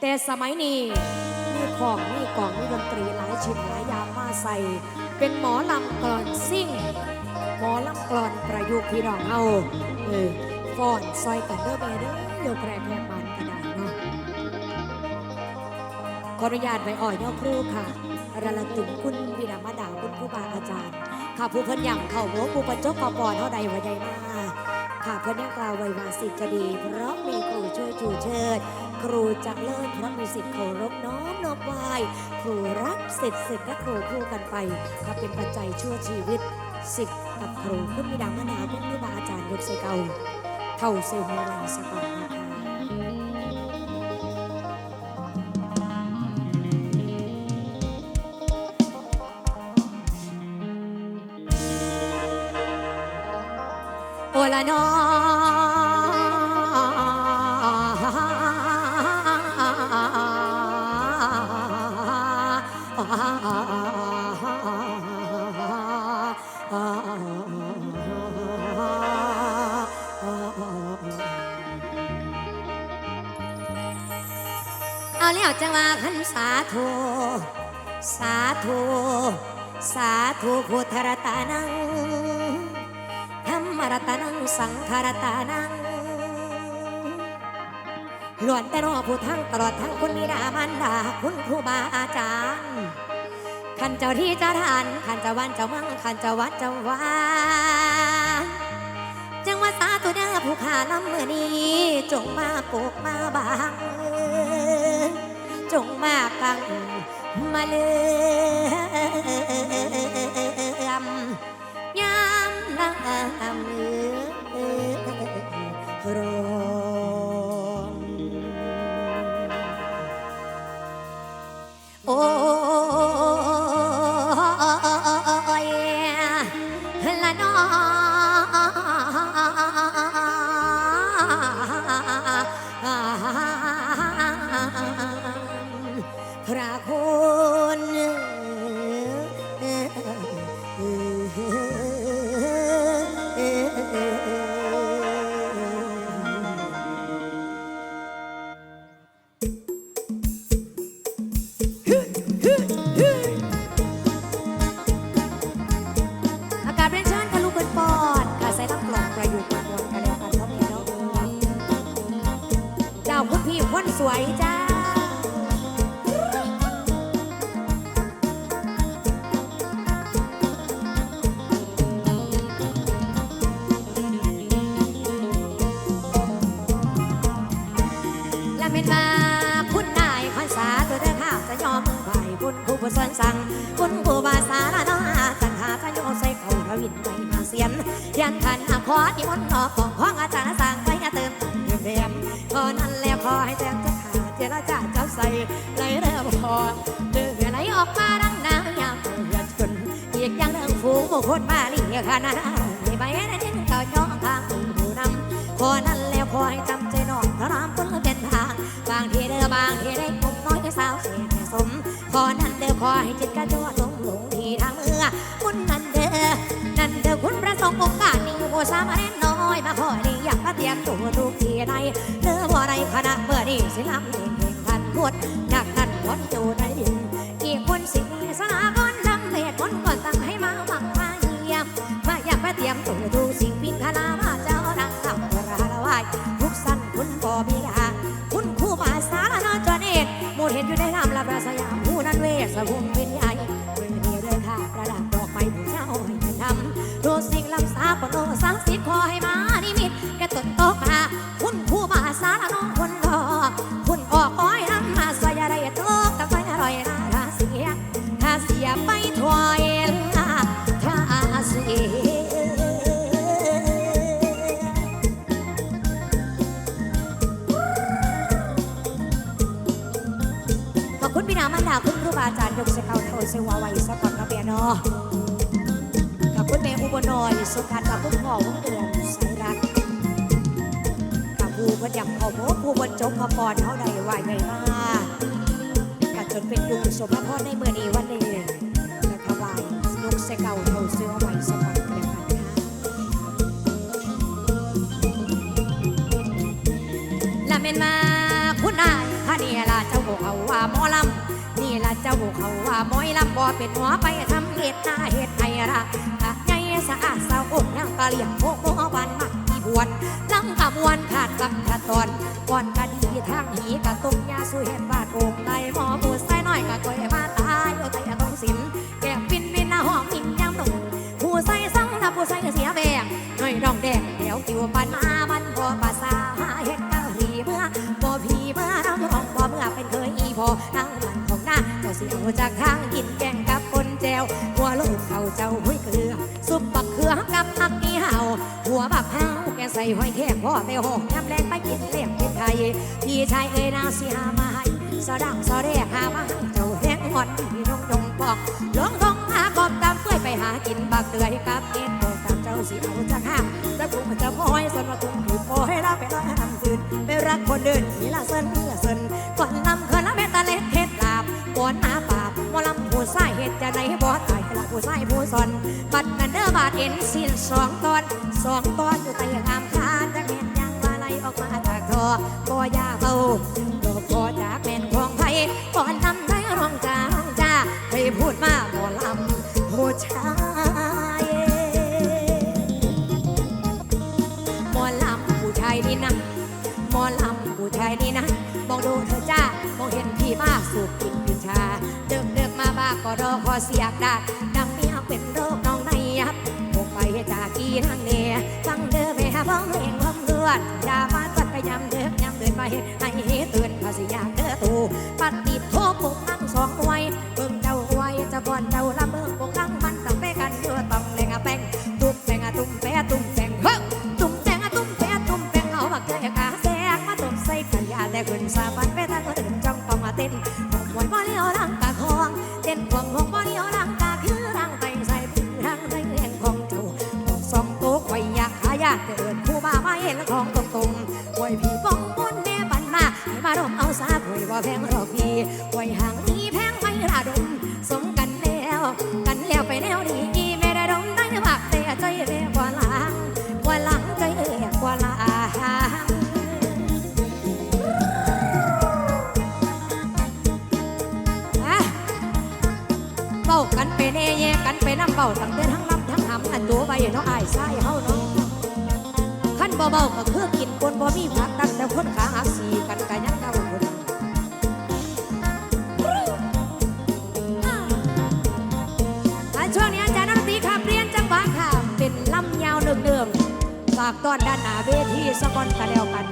แต่สมัยนี้มีของมีกล่องมีดนตรีหลายชิ้นหลายยามาใส่ เป็นหมอลำกลอนซิ่ง หมอลำกลอนประยุกต์พี่น้องเฮาเออฟ้อนซอยกันเด้อแม่เด้อโยแร่แพร่บานกระดาษเนาะขออนุญาตไปอ่อยย่อครูค่ะระลึกถึงคุณบิดามาดาคุณครูบาอาจารย์ ค่ะผู้เพิ่นยังเข้าโหผู้บรรจบกปอนเท่าใดว่าใหญ่มาก ค่ะเพิ่นยังกล่าวไว้วาสิทธิ์จะดีเพราะมีครูช่วยชูเชิด ครูจะเลิศเพราะมีสิทธิ์เคารพน้อมนอบไหวครูรักสิทธิ์สิทธิ์และครูคู่กันไปค่ะเป็นปัจจัยชั่วชีวิตสิทธิ์กับครูคุณมีดามารดาคุณครูบาอาจารย์ยกใส่เก่าเท่าเซลหัวไว้สก่อนนะคะ โอละนอเอาแล้วจังว่าขันสาธุสาธุสาธุพุทธรัตนัง รรมรัตนังสังฆรัตนังล้วนแต่รอผู้ทั้งตลอดทั้งคุณบิดามารดาคุณครูบาอาจารย์ขันเจ้าที่เจ้าทานขันเจ้าวันเจ้ามังขันเจ้าวัดเจ้าวานจังว่าสาธุเด้อผู้ขาลำเมื่อนี้ จงมาปลูกมาบางจงมากังมาเลื่อมามลำเลือรม ผู้สอนสั่งคุณครูบาสาระน้องอาสังหาจะโยใส่เขาระวินไปมาเสียนยันขันอาคอที่มนต์นอกของห้องอาจารย์สั่งไปเติมเติมเติมพอนั้นแล้วขอให้แจ้งจะขาดเจรจาเจ้าใส่ไหลเริ่มพอเดือดไหลออกมาดังน้ำยามเดือดจนอีกอย่างเรื่องฟูบุคคลมาลีขนาดไม่ไปนั่นยิ่งเก่าย่องทางผู้นำพอนั้นแล้วขอให้จำใจน้องพระรามคนเป็น ขอให้จิตกระโจนลงลงที่ทางเมื่อคุณนันเดอนั่นเดอคุณประสงค์โอกาสนี้โอ้สามเณรน้อยมาขอนี่อยากมาเตรียมตัวทุกทีใดเด้อบ่ได้คณะเมื่อนี้สิลำเพลงเพลงพันพวดหนักนั่นคนจูในดินกี่คนสิสาก้อนดำเลดคนก่อนตั้งให้มาหวังมาเยี่ยมมาอยากมาเตรียมตัวดูสิ่ง ให้มานิมิตแกต้นโตกาคุณครูบาสารน้องคนดอกคุณออกอ้อยน้ำมาสวยอะไรตกตะไคร้อร่อยนาราเสียถ้าเสียไปถอยลาถ้าเสียขอบคุณพี่น้ำมันดาคุณครูบาอาจารย์ยกเสกเอาโทเซวาไว้สะก่อนกระเบียนอขอบคุณแม่อุบลอยสุขันกับคุณพ่อวงเดือน กับผู้พยำเขาโมผู้บรรจงพปอนเท่าใดไหวไงมากกัจนเป็นยุคสมพรในเมื่อนี้วันนี้นะคะวายยกเสกเอาโทเซวาไว้สะก่อนกระเบียนค่ะละเมนมาคุณนายขันนี่ล่ะเจ้าเขาว่าหมอลำนี่ล่ะเจ้าเขาว่าหมอยลำบ่เป็นหัวไปทำเหตุหน้าเหตุไทยละกะใหญ่สะอาดสาวอกนางกะเหลี่ยงโมโมบานมัก ที่บวนลำกะมวนขาดกับขาตอนก่อนกะดีทางหีกะตุกยาสุเห็นบาดโองไตหมอผู้ใส่น้อยกะก้อยมาตายโอไตยต้องสินแก้ปินวินหน้าห้องมินยามหนุ่มผู้ใส่สังนะผู้ใส่เสียแบงน้อยดองแดงเดี๋ยวติวปันมามันพอภาษาหาเฮ็ดกะหรีเมื่อบ่พีเมื่อน้องของบ่เมื่อเป็นเคยอีพอนั่งมันของหน้าเจ้าสิเอาจากทางกินแกงกับคนแจวหัวลูกเขาเจ้าหุ้ยเกลือซุปบักเขือกับผัก วบักเฮาแกใส่หอยแครงพ่อเตหอกยำแรงไปกินเลี้ยงเป็นไทยพี่ชายเอ้ยนาสิหามาให้สะดังสะแดกหามาให้เจ้าแหงหอนพี่นงยงปอกหลวงทองหากอบตามเฟื่อยไปหากินบักเดือยกับเอ็ดบอกตามเจ้าสิเอาจากห้างจะกุ้งจะพอยสนว่ากุ้งคือพอให้เราไปร้อยทำคืนไปรักคนเดินทีละเส้นละเส้นก่อนลำเคินละเม็ดตะเล็ดเฮ็ดลาบก่อนหาปาบมอลำผู้ใส่เฮ็ดจะไหนบ่ตายละผู้ใส่ผู้สนบัดนันเด้อบาดเอ็นสิ้นสองตอน สองตอนอยู่ใต้งามคานจากแม่นยังว่าไหลออกมาจากคอบ่อยาเบาดอกบ่จากแม่นของไผก่อนทำได้ร้องจ้าร้องจ้าให้พูดมาบ่ลำผู้ชายหมอลำผู้ชายนี่นะหมอลำผู้ชายนี่นะมองดูเธอจ้ามองเห็นพี่มาสูบกินกินชาเดิมเดิมมาบ้าก็รอคอเสียกดา จากกีทางเนี่ยฟังเด้อแม่พ้องเพลงพ้องเลือดอย่ามาตัดกระยำเด้อยำเดินไปให้ตื่นภาษียากเด้อตูปฏิโทษปุกนั่งสองไว้เบิ่งเจ้าไว้จะบ่อนเจ้าละเบิ่งปุกนั่งมันต้อง เบาก็คือกินคนบ่มีพักตั้งแต่คนขาหักสีกันกันยังเก่าคนอะช่วงนี้อาจารย์นักดนตรีขับเรียนจังหวะค่ะ เป็นลำยาวเดิมๆฝากตอนด้านหน้าเวทีสะกอนกันแล้วกัน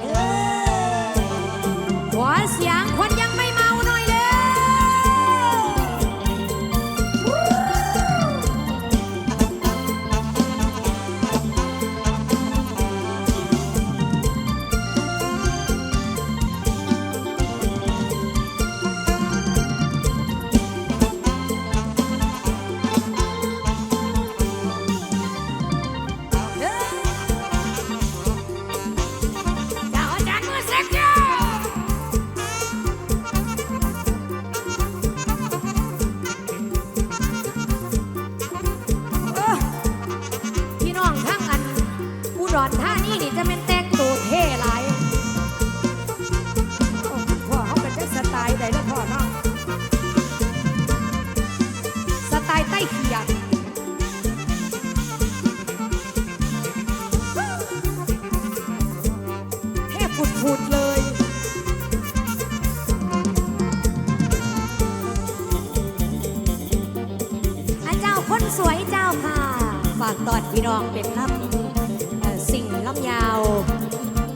ตอดพี่น้องเป็นลำเอ่อสิ่งลำยาว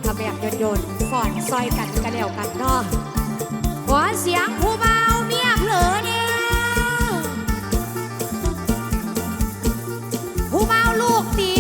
กระแบบโยนๆฟอนซอยกันกระเดียวกันเนาะขอเสียงผู้เบาเมียเผลอเนี่ยผู้เบาลูกตี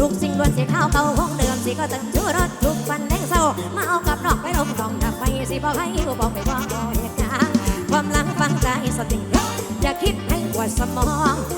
ลูกสิ่งล้วนสีข้าวเก่าห้องเดิมสีก็ตึงชื่อรถลุกฟันแดงเศร้ามาเอากับนอกไปลงกองดับไฟสีบอกให้บอกไปบอกเหตุการณ์ความหลังฟังใจสติอย่าคิดให้ปวดสมอง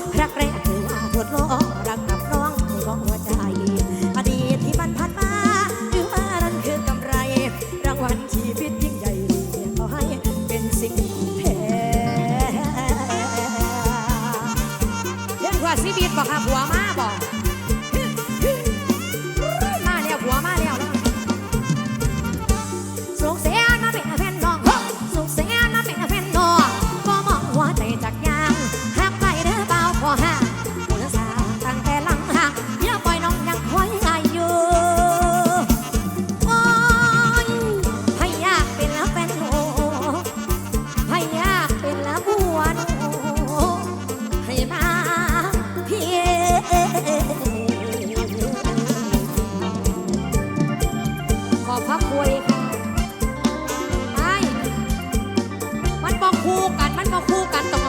คู่กันมันมาคู่กันต้อง